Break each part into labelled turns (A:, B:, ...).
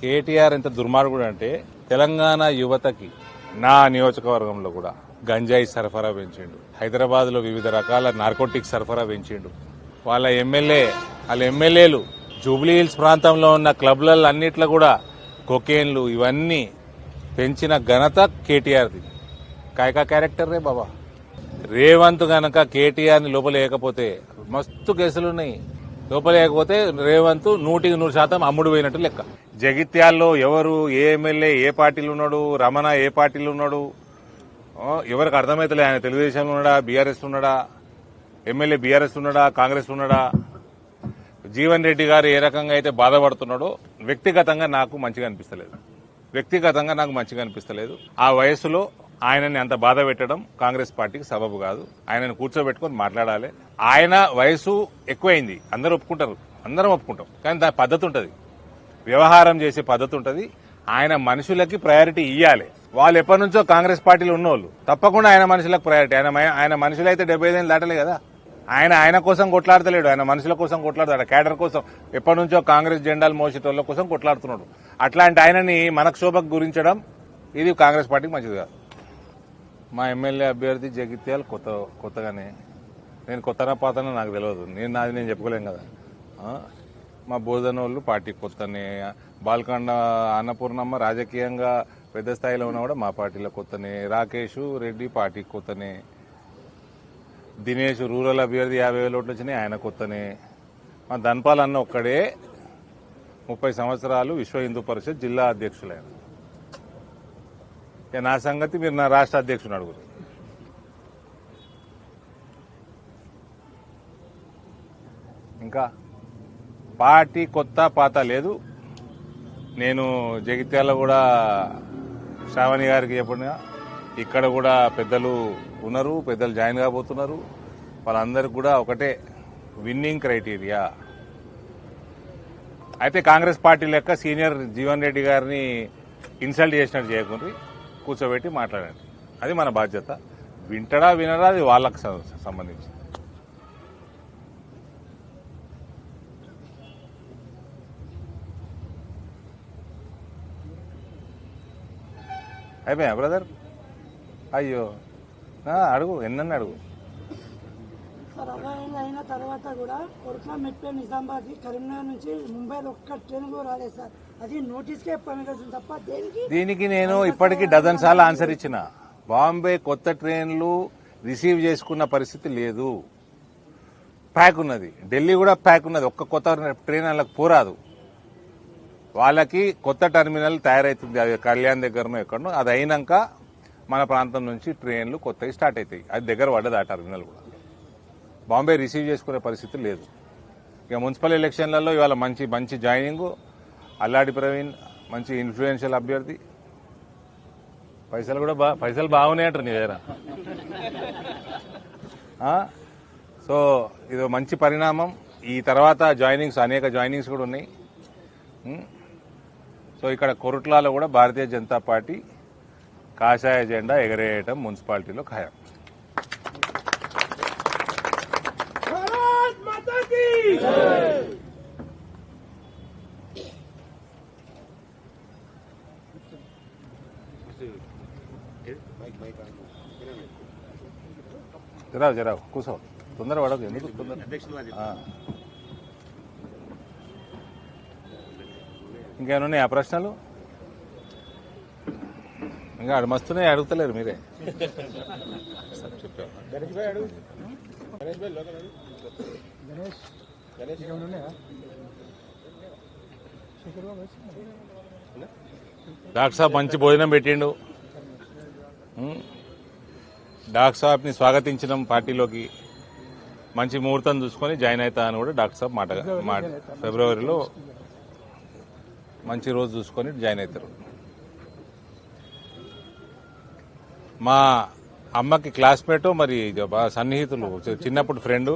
A: కేటీఆర్ ఎంత దుర్మార్గుడు అంటే తెలంగాణ యువతకి నా నియోజకవర్గంలో కూడా గంజాయి సరఫరా పెంచిండు. హైదరాబాద్లో వివిధ రకాల నార్కోటిక్స్ సరఫరా పెంచిండు. వాళ్ళ ఎమ్మెల్యే వాళ్ళ ఎమ్మెల్యేలు జూబ్లీ హిల్స్ ప్రాంతంలో ఉన్న క్లబ్లలో అన్నిట్లో కూడా కొకేన్లు ఇవన్నీ పెంచిన ఘనత కేటీఆర్ది. కాయకా క్యారెక్టర్ రే బాబా. రేవంత్ గనక కేటీఆర్ని లోపలేకపోతే లోపలేయకపోతే మస్తు కేసులు లోపలేకపోతే రేవంత్ నూటికి నూరు శాతం అమ్ముడు పోయినట్టు లెక్క. జగిత్యాల్లో ఎవరు ఏ ఎమ్మెల్యే ఏ పార్టీలు ఉన్నాడు రమణ ఏ పార్టీలు ఉన్నాడు? ఎవరికి అర్థమవుతలే ఆయన తెలుగుదేశంలో ఉన్నాడా బీఆర్ఎస్ ఉన్నాడా ఎమ్మెల్యే బీఆర్ఎస్ ఉన్నాడా కాంగ్రెస్ ఉన్నాడా? జీవన్ రెడ్డి గారు ఏ రకంగా అయితే బాధపడుతున్నాడో వ్యక్తిగతంగా నాకు మంచిగా అనిపిస్తలేదు. వ్యక్తిగతంగా నాకు మంచిగా అనిపిస్తలేదు. ఆ వయసులో ఆయనని అంత బాధ పెట్టడం కాంగ్రెస్ పార్టీకి సబబు కాదు. ఆయనను కూర్చోబెట్టుకొని మాట్లాడాలి. ఆయన వయసు ఎక్కువైంది. అందరూ ఒప్పుకుంటారు. అందరం ఒప్పుకుంటాం. కానీ దాని పద్ధతి ఉంటుంది. వ్యవహారం చేసే పద్ధతి ఉంటుంది. ఆయన మనుషులకి ప్రయారిటీ ఇవ్వాలి వాళ్ళు ఎప్పటి నుంచో కాంగ్రెస్ పార్టీలో ఉన్నోళ్ళు. తప్పకుండా ఆయన మనుషులకు ప్రయారిటీ ఆయన ఆయన మనుషులు అయితే డెబ్బై ఐదు దాటలే కదా. ఆయన ఆయన కోసం కొట్లాడతలేడు. ఆయన మనుషుల కోసం కొట్లాడతాడు. కేడర్ కోసం ఎప్పటి నుంచో కాంగ్రెస్ జెండాలు మోసేటోళ్ళ కోసం కొట్లాడుతున్నాడు. అట్లాంటి ఆయనని మనకు శోభకు గురించడం ఇది కాంగ్రెస్ పార్టీకి మంచిది కాదు. మా ఎమ్మెల్యే అభ్యర్థి జగిత్యాల కొత్త కొత్తగానే. నేను కొత్తనా పాతనా నాకు తెలియదు నేను నాది నేను చెప్పుకోలేం కదా. మా మా బోధనోళ్ళు పార్టీ కొత్తనే. బాల్కొండ అన్నపూర్ణమ్మ రాజకీయంగా పెద్ద స్థాయిలో ఉన్నా కూడా మా పార్టీలో కొత్తనే. రాకేష్ రెడ్డి పార్టీ కొత్తనే. దినేష్ రూరల్ అభ్యర్థి యాభై వేల ఓట్లు వచ్చినాయి ఆయన కొత్తనే. మా ధన్పాల్ అన్న ఒక్కడే ముప్పై సంవత్సరాలు విశ్వ హిందూ పరిషత్ జిల్లా అధ్యక్షులైన. నా సంగతి మీరు నా రాష్ట్ర అధ్యక్షుని అడుగుతారు. ఇంకా పార్టీ కొత్త పాత లేదు. నేను జగిత్యాల కూడా శ్రావణి గారికి చెప్పిన ఇక్కడ కూడా పెద్దలు ఉన్నారు పెద్దలు జాయిన్ కాబోతున్నారు. వాళ్ళందరికీ కూడా ఒకటే విన్నింగ్ క్రైటీరియా. అయితే కాంగ్రెస్ పార్టీ లెక్క సీనియర్ జీవన్ రెడ్డి గారిని ఇన్సల్ట్ చేసినట్టు చేయకుండా కూర్చోబెట్టి మాట్లాడండి. అది మన బాధ్యత. వింటడా వినడా అది వాళ్ళకు సంబంధించి అయిపోయా బ్రదర్? అయ్యో. అడుగు ఎన్నని అడుగు.
B: సార్ అయిన తర్వాత కూడా కొరట్ల మెట్పే నిజామాబాద్ కరీంనగర్ నుంచి ముంబైలో ఒక్క ట్రైన్ కూడా రాలేదు సార్. దేనికి?
A: దీనికి నేను ఇప్పటికీ డజన్ సార్లు ఆన్సర్ ఇచ్చిన. బాంబే కొత్త ట్రైన్లు రిసీవ్ చేసుకున్న పరిస్థితి లేదు. ప్యాక్ ఉన్నది. ఢిల్లీ కూడా ప్యాక్ ఉన్నది. ఒక్క కొత్త ట్రైన్ వాళ్ళకి పోరాదు. వాళ్ళకి కొత్త టెర్మినల్ తయారైతుంది. అది కళ్యాణ్ దగ్గరనో ఎక్కడనో. అది అయినాక మన ప్రాంతం నుంచి ట్రైన్లు కొత్తవి స్టార్ట్ అవుతాయి అది దగ్గర పడ్డది ఆ టెర్మినల్ కూడా. బాంబే రిసీవ్ చేసుకునే పరిస్థితి లేదు. ఇక మున్సిపల్ ఎలక్షన్లలో ఇవాళ మంచి మంచి జాయినింగ్ అల్లాడి ప్రవీణ్ మంచి ఇన్ఫ్లుయెన్షియల్ అభ్యర్థి. పైసలు కూడా బా పైసలు బాగున్నాయి అంటారు నీ దగ్గర. సో ఇది మంచి పరిణామం. ఈ తర్వాత జాయినింగ్స్ అనేక జాయినింగ్స్ కూడా ఉన్నాయి. సో ఇక్కడ కొరుట్లాలో కూడా భారతీయ జనతా పార్టీ కాషాయ జెండా ఎగరేయటం మున్సిపాలిటీలో ఖాయం. జరావు జరావు కూర్చో తొందర పడదు ఎందుకు తొందర ఆ. ఇంకేమైనా ఉన్నాయా ప్రశ్నలు ఇంకా అడు మస్తున్నాయి అడుగుతలేరు మీరే? డాక్టర్ సాబ్ మంచి భోజనం పెట్టిండు? డాక్టర్ సాబ్ని స్వాగతించడం పార్టీలోకి మంచి ముహూర్తం చూసుకొని జాయిన్ అవుతా అని కూడా డాక్టర్ సాబ్ మాట మాట ఫిబ్రవరిలో మంచి రోజు చూసుకొని జాయిన్ అవుతారు. మా అమ్మకి క్లాస్మేట్ మరి సన్నిహితులు చిన్నప్పుడు ఫ్రెండ్.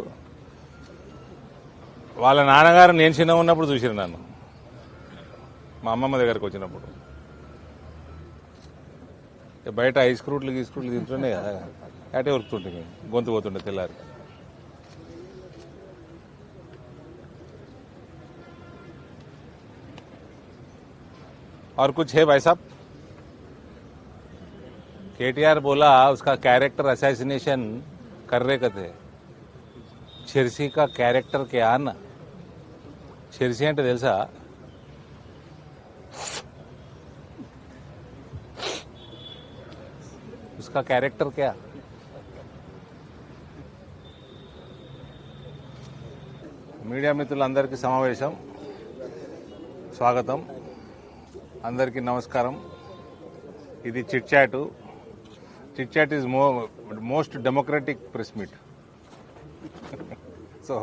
A: వాళ్ళ నాన్నగారు నేను చిన్న ఉన్నప్పుడు చూసిరు నన్ను. మా అమ్మమ్మ దగ్గరకు వచ్చినప్పుడు. బయట ఐస్ క్రూట్లు గీస్ క్రూట్లు తింటుండే కదా అటే ఉరుకుతుంటుంది గొంతు పోతుండే తెల్లారి और कुछ है भाई साहब केटीआर बोला उसका कैरेक्टर असैसिनेशन कर रहे कथे చిర్సి का క్యారెక్టర్ కే అన్న చిర్సి అంటే తెలుసా उसका कैरेक्टर क्या మీడియా మిత్రులందరికీ సమావేశం స్వాగతం అందరికీ నమస్కారం ఇది chit chat chit chat is మో most democratic press meet so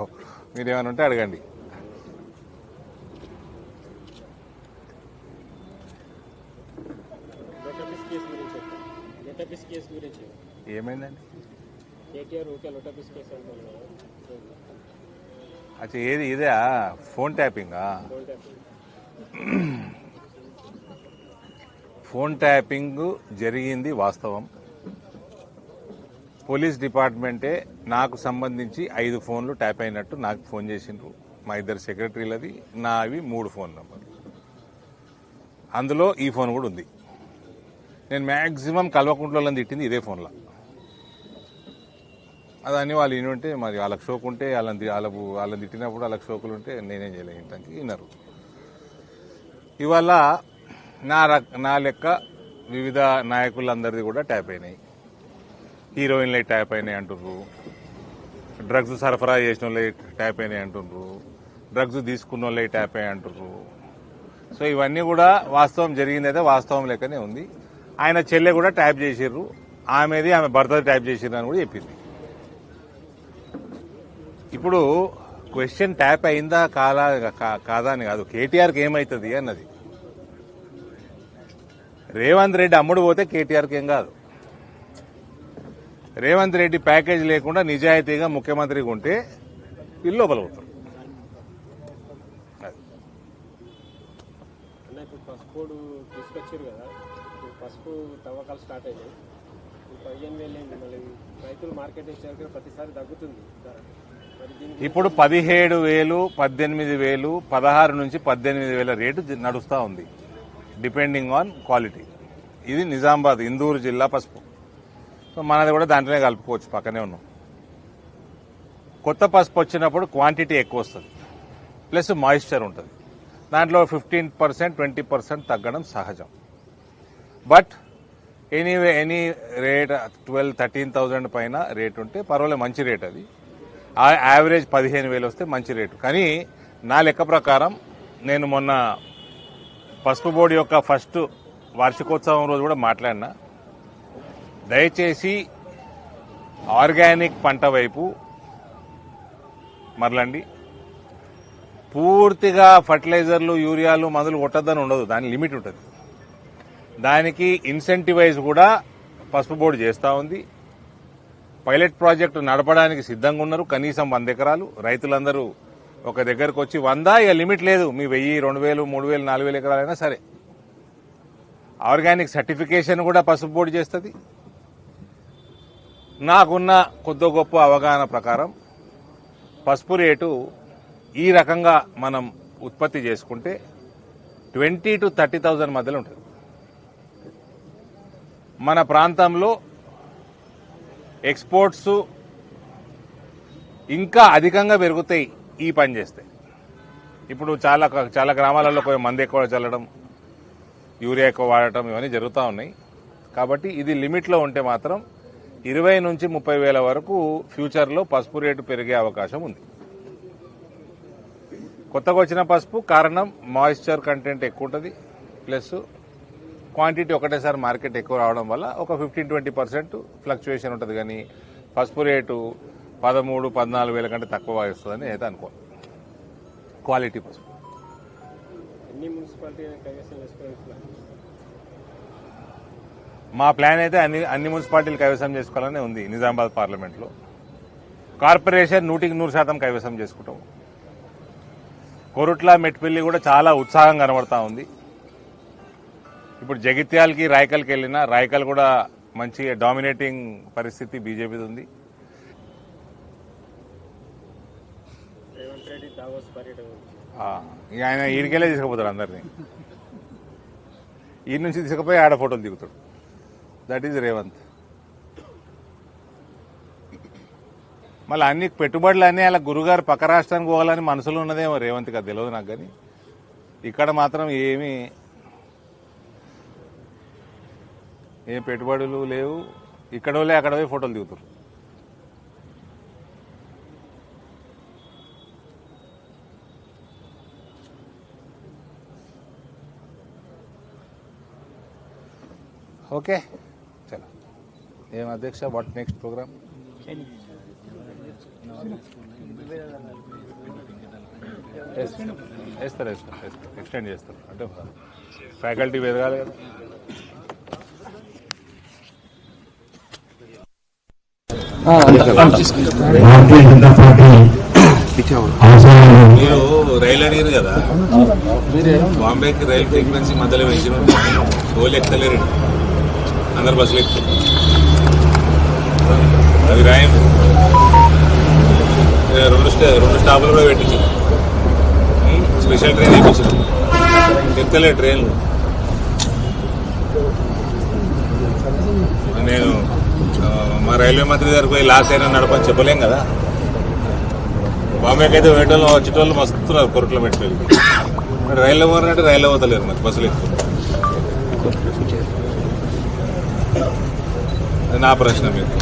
A: మీరు ఏమైనా ఉంటే అడగండి ఏమైందండి? అచ్చా ఏది ఇదే ఫోన్ ట్యాపింగా
C: ఫోన్ ట్యాపింగ్.
A: ఫోన్ ట్యాపింగ్ జరిగింది వాస్తవం. పోలీస్ డిపార్ట్మెంటే నాకు సంబంధించి ఐదు ఫోన్లు ట్యాప్ అయినట్టు నాకు ఫోన్ చేసిండ్రు. మా ఇద్దరు సెక్రటరీలది నావి మూడు ఫోన్ నంబర్లు. అందులో ఈ ఫోన్ కూడా ఉంది. నేను మ్యాక్సిమం కల్వకుంట్లలో తిట్టింది ఇదే ఫోన్లో. అదని వాళ్ళు వినుంటే మరి వాళ్ళకి షోకు ఉంటే వాళ్ళని వాళ్ళకు వాళ్ళని తిట్టినప్పుడు వాళ్ళకి షోకులు ఉంటే నేనేం చేయలేను. ఇంటానికి వినరు. ఇవాళ నా రక్- నా లెక్క వివిధ నాయకులందరిది కూడా ట్యాప్ అయినాయి. హీరోయిన్లే ట్యాప్ అయినాయి అంటుర్రు డ్రగ్స్ సరఫరా చేసిన వాళ్ళే ట్యాప్ అయినాయి అంటుర్రు డ్రగ్స్ తీసుకున్న వాళ్ళే ట్యాప్ అయ్యి అంటుర్రు సో ఇవన్నీ కూడా వాస్తవం జరిగిందైతే వాస్తవం లెక్కనే ఉంది. ఆయన చెల్లె కూడా ట్యాప్ చేసిర్రు. ఆమెది ఆమె భర్త ట్యాప్ చేసిర్రు అని కూడా చెప్పింది. ఇప్పుడు క్వశ్చన్ ట్యాప్ అయిందా కాలా కాదా అని కాదు. కేటీఆర్కి ఏమవుతుంది అన్నది. రేవంత్ రెడ్డి అమ్ముడు పోతే కేటీఆర్కి ఏం కాదు. రేవంత్ రెడ్డి ప్యాకేజ్ లేకుండా నిజాయితీగా ముఖ్యమంత్రిగా ఉంటే ఇల్లు లోపల
C: పసుపు తవ్వకాలు స్టార్ట్ అయినాయి. పదిహేను వేలు మళ్ళీ. రైతులు మార్కెట్ వచ్చాక ప్రతిసారి తగ్గుతుంది
A: ఇప్పుడు పదిహేడు వేలు పద్దెనిమిది వేలు పదహారు నుంచి పద్దెనిమిది వేల రేటు నడుస్తూ ఉంది. డిపెండింగ్ ఆన్ క్వాలిటీ ఇది నిజామాబాద్ ఇందూరు జిల్లా పసుపు. సో మనది కూడా దాంట్లోనే కలుపుకోవచ్చు పక్కనే ఉన్నాం. కొత్త పసుపు వచ్చినప్పుడు క్వాంటిటీ ఎక్కువ వస్తుంది. ప్లస్ మాయిశ్చర్ ఉంటుంది. దాంట్లో ఫిఫ్టీన్ పర్సెంట్ ట్వంటీ పర్సెంట్ తగ్గడం సహజం. But anyway any rate twelve thirteen thousand పైన రేట్ ఉంటే పర్వాలేదు మంచి రేట్ అది. ఆ యావరేజ్ పదిహేను వేలు వస్తే మంచి రేటు. కానీ నా లెక్క ప్రకారం నేను మొన్న పసుపు బోర్డు యొక్క ఫస్ట్ వార్షికోత్సవం రోజు కూడా మాట్లాడినా. దయచేసి ఆర్గానిక్ పంట వైపు మరలండి. పూర్తిగా ఫర్టిలైజర్లు యూరియాలు మందులు కొట్టద్దని ఉండదు. దాని లిమిట్ ఉంటుంది. దానికి ఇన్సెంటివైజ్ కూడా పసుపు బోర్డు చేస్తూ ఉంది. పైలట్ ప్రాజెక్టు నడపడానికి సిద్ధంగా ఉన్నారు. కనీసం వంద ఎకరాలు. రైతులందరూ ఒక దగ్గరకు వచ్చి వంద ఇక లిమిట్ లేదు. మీ వెయ్యి రెండు వేలు మూడు వేలు నాలుగు వేలు ఎకరాలైనా సరే. ఆర్గానిక్ సర్టిఫికేషన్ కూడా పసుపు బోర్డు చేస్తుంది. నాకున్న కొద్ది గొప్ప అవగాహన ప్రకారం పసుపు రేటు ఈ రకంగా మనం ఉత్పత్తి చేసుకుంటే ట్వంటీ టు థర్టీ థౌజండ్ మధ్యలో ఉంటుంది. మన ప్రాంతంలో ఎక్స్పోర్ట్స్ ఇంకా అధికంగా పెరుగుతాయి ఈ పని చేస్తే. ఇప్పుడు చాలా చాలా గ్రామాలలో కొంచెం మంది ఎక్కువ చల్లడం యూరియా ఎక్కువ వాడటం ఇవన్నీ జరుగుతూ ఉన్నాయి. కాబట్టి ఇది లిమిట్లో ఉంటే మాత్రం ఇరవై నుంచి ముప్పై వేల వరకు ఫ్యూచర్లో పసుపు రేటు పెరిగే అవకాశం ఉంది. కొత్తగా వచ్చిన పసుపు కారణం మాయిశ్చర్ కంటెంట్ ఎక్కువ ఉంటుంది ప్లస్ క్వాంటిటీ ఒకటేసారి మార్కెట్ ఎక్కువ రావడం వల్ల ఒక ఫిఫ్టీన్ ట్వంటీ పర్సెంట్ ఫ్లక్చుయేషన్ ఉంటుంది. కానీ పసుపు రేటు పదమూడు పద్నాలుగు వేల కంటే తక్కువ వస్తుందని అయితే అనుకో క్వాలిటీ పసుపు. మా ప్లాన్ అయితే అన్ని అన్ని మున్సిపాలిటీలు కైవసం చేసుకోవాలని ఉంది నిజామాబాద్ పార్లమెంట్లో. కార్పొరేషన్ నూటికి నూరు శాతం కైవసం చేసుకుంటాం. కొరుట్ల మెట్పల్లి కూడా చాలా ఉత్సాహం కనబడతా ఉంది. ఇప్పుడు జగిత్యాలకి రాయకల్కి వెళ్ళినా రాయకల్ కూడా మంచి డామినేటింగ్ పరిస్థితి బీజేపీది ఉంది. ఆయన ఈడికెళ్ళే తీసుకుపోతాడు అందరినీ. ఈ నుంచి తీసుకుపోయి ఆడ ఫోటోలు దిగుతాడు. దట్ ఈజ్ రేవంత్ మళ్ళీ అన్ని పెట్టుబడులు అన్నీ అలా గురుగారు పక్క రాష్ట్రానికి పోవాలని మనసులో ఉన్నదేమో రేవంత్ అది తెలియదు నాకు కానీ. ఇక్కడ మాత్రం ఏమీ ఏం పెట్టుబడులు లేవు. ఇక్కడ వాళ్ళే అక్కడ పోయి ఫోటోలు దిగుతారు ఓకే. చలో. ఏం అధ్యక్ష వాట్ నెక్స్ట్ ప్రోగ్రామ్ వేస్తారు వేస్తారు వేస్తారు ఎక్స్టెండ్ చేస్తారు. అంటే ఫ్యాకల్టీ పెరగాలి కదా.
D: భారతీయ జనతా పార్టీ అవసరాలు
A: మీరు రైలు అడిగారు కదా? బాంబేకి రైలు ఫ్రీక్వెన్సీ మధ్యలో వేసిన ఓళ్ళు ఎక్కలేరు. అందరు బస్సులు ఎక్కుతారు అది రాయం. రెండు స్టే రెండు స్టాపులు కూడా పెట్టించారు స్పెషల్ ట్రైన్ వేయించారు ఎక్కలే ట్రైన్లు. నేను మా రైల్వే మంత్రి దగ్గరికి పోయి లాస్ అయినా నడపని చెప్పలేం కదా. బాంబేకి అయితే వేటోళ్ళు వచ్చేటోళ్ళు మస్తున్నారు కొరట్లో పెట్టుకోవాలి మరి రైల్లో పోరంటే రైల్లో పోతలేరు మరి బస్సులు ఎక్కువ. నా ప్రశ్న మీకు.